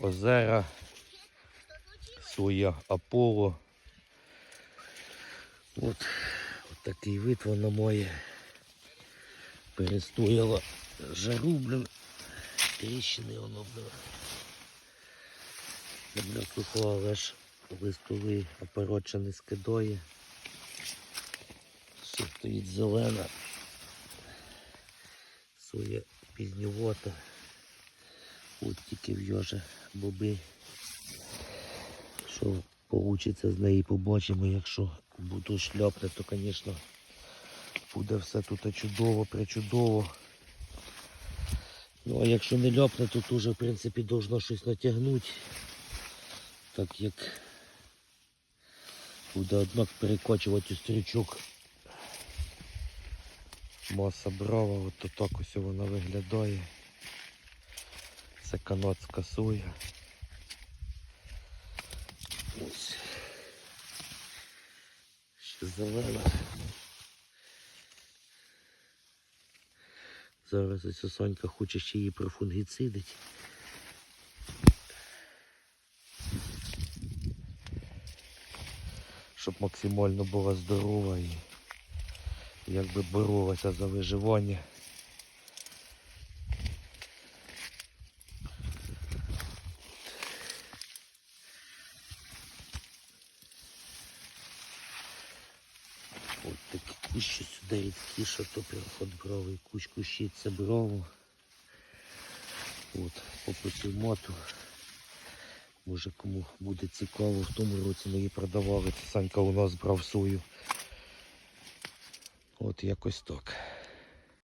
озера, соя Аполло. От, от такий вид воно моє. Перестояло жару, блин. Тріщини воно, блин. Добре сухо, але листовий опороча не скидає. Ще стоїть зелена. Соя пізньовота. От тільки в'яже боби. Що вийде з неї побачимо, якщо буду шляпне, то звісно буде все тут чудово, причудово. Ну а якщо не ляпне, то тут вже в принципі должно щось натягнути. Так як буде однак перекочувати стрічок. Маса брава, от так ось вона виглядає. Це канадська соя. Ось. Ще зелена. Зараз ось Сонька хоче ще її профунгіцидить. Щоб максимально була здорова і якби боролася за виживання. От такі кущі сюди рідкі, що то прям от бровий кущ кущі це брову. От, попросив моту. Може кому буде цікаво, в тому році ми її продавали. Санька у нас брав сою. От якось так.